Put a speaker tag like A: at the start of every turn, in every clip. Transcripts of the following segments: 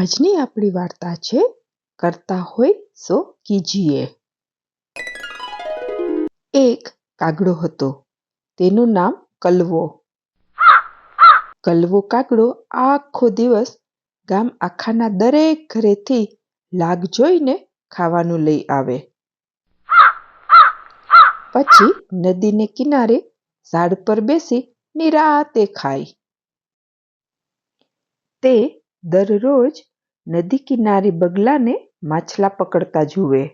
A: આજની આપણી વાર્તા છે, કરતા હોય સો કીજીએ એક કાગડો હતો. તેનું નામ કલવો. કલવો કાગડો આખો દિવસ ગામ આખાના દરેક ઘરેથી લાગ જોઈને ખાવાનું લઈ આવે. પછી નદીને કિનારે ઝાડ પર બેસી નિરાતે ખાય. તે દરરોજ નદી કિનારે બગલાને માછલા પકડતા જુએ.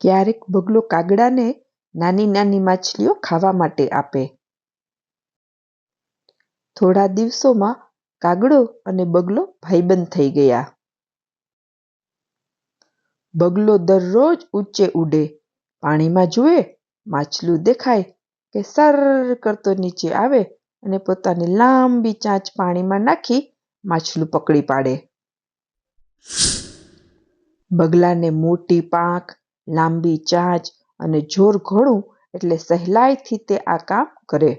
A: ક્યારેક બગલો કાગડાને નાની નાની માછલીઓ ખાવા માટે આપે. થોડા દિવસોમાં કાગડો અને બગલો ભાઈબંધ થઈ ગયા. બગલો દરરોજ ઊંચે ઉડે, પાણીમાં જુએ, માછલું દેખાય કે સર કરતો નીચે આવે અને પોતાની લાંબી ચાંચ પાણીમાં નાખી માછલું પકડી પાડે. બગલાને મોટી પાંખ, લાંબી ચાંચ અને જોર ઘણું એટલે સહેલાઈથી તે આ કામ કરે.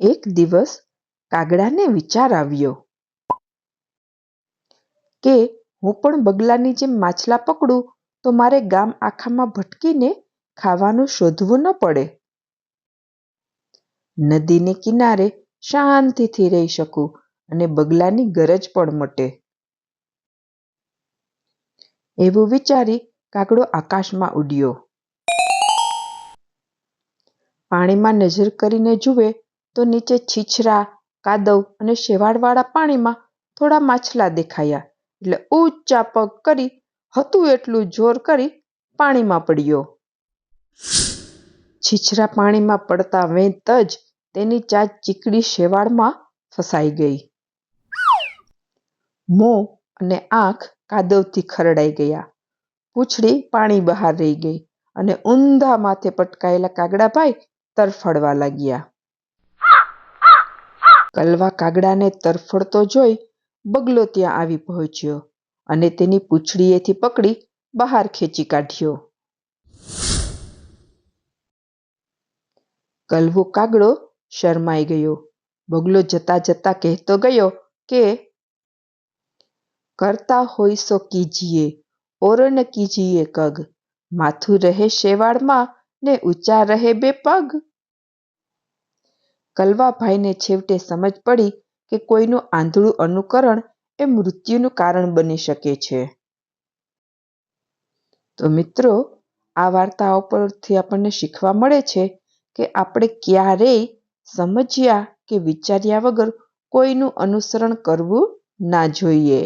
A: એક દિવસ કાગડાને વિચાર આવ્યો કે હું પણ બગલાની જેમ માછલા પકડું તો મારે ગામ આખામાં ભટકીને ખાવાનું શોધવું ન પડે. નદીને કિનારે શાંતિથી રહી શકું અને બગલાની ગરજ પણ મટે. એવું વિચારી કાગડો આકાશમાં ઉડ્યો. પાણીમાં નજર કરીને જુએ તો નીચે છીછરા, કાદવ અને શેવાળવાળા પાણીમાં થોડા માછલા દેખાયા એટલે ઊંચા પગ કરી, હતું એટલું જોર કરી પાણીમાં પડ્યો. છીછરા પાણીમાં પડતા વેંત જ તેની ચાંચ ચીકડી શેવાળમાં ફસાઈ ગઈ. મોં અને આંખ કાદવથી ખરડાઈ ગયા. પૂંછડી પાણી બહાર રહી ગઈ અને ઊંધા માથે પટકાયેલા કાગડાભાઈ તરફડવા લાગ્યા. કલવા કાગડાને તરફડતો જોઈ બગલો ત્યાં આવી પહોંચ્યો અને તેની પૂંછડીએથી પકડી બહાર ખેંચી કાઢ્યો. કલવો કાગડો શરમાઈ ગયો. બગલો જતા જતા કહેતો ગયો કે, કરતા હોય સો કીજીએ, ઓર ન કીજીએ કગ. માથું રહે શેવાળમાં ને ઊંચા રહે બે પગ. કલવાભાઈને છેવટે સમજ પડી કે કોઈનું આંધળું અનુકરણ એ મૃત્યુનું કારણ બની શકે છે. તો મિત્રો, આ વાર્તાઓ પરથી આપણને શીખવા મળે છે કે આપણે ક્યારેય સમજ્યા કે વિચાર્યા વગર કોઈનું અનુસરણ કરવું ના જોઈએ.